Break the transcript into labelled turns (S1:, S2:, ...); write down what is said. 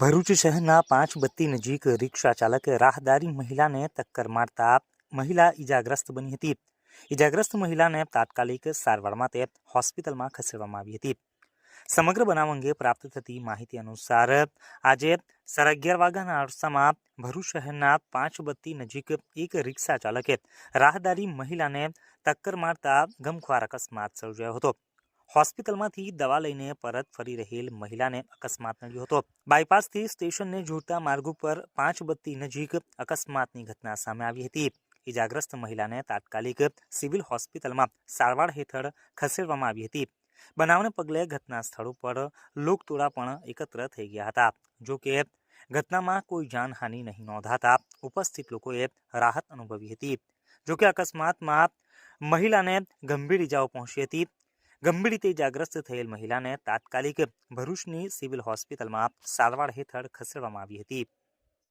S1: ભરૂચ શહેરના પાંચ બત્તી નજીક રિક્ષા ચાલકે રાહદારી મહિલાને ટક્કર મારતા મહિલા ઈજાગ્રસ્ત બની હતી. ઈજાગ્રસ્ત મહિલાને તાત્કાલિક સારવાર માટે હોસ્પિટલમાં ખસેડવામાં આવી હતી. સમગ્ર બનાવ અંગે પ્રાપ્ત થતી માહિતી અનુસાર આજે સાડા અગિયાર વાગ્યાના અરસામાં ભરૂચ શહેરના પાંચ બત્તી નજીક એક રિક્ષા ચાલકે રાહદારી મહિલાને ટક્કર મારતા ગમખ્વાર અકસ્માત સર્જાયો હતો. હોસ્પિટલમાંથી દવા લઈને પરત ફરી રહેલ મહિલાને અકસ્માત નડ્યો હતો. બાયપાસથી સ્ટેશનને જોડતા માર્ગ ઉપર પાંચ બત્તી નજીક અકસ્માતની ઘટના સામે આવી હતી. ઇજાગ્રસ્ત મહિલાને તાત્કાલિક સિવિલ હોસ્પિટલમાં સારવાર હેઠળ ખસેડવામાં આવી હતી. બનાવને પગલે ઘટના સ્થળ ઉપર લોકટોળા પણ એકત્ર થઈ ગયા હતા. જો કે ઘટનામાં કોઈ જાનહાનિ નહીં નોંધાતા ઉપસ્થિત લોકોએ રાહત અનુભવી હતી. જો કે અકસ્માતમાં મહિલાને ગંભીર ઇજાઓ પહોંચી હતી. ગંભીર રીતે ઇજાગ્રસ્ત થયેલ મહિલાને તાત્કાલિક ભરૂચની સિવિલ હોસ્પિટલમાં સારવાર હેઠળ ખસેડવામાં આવી હતી.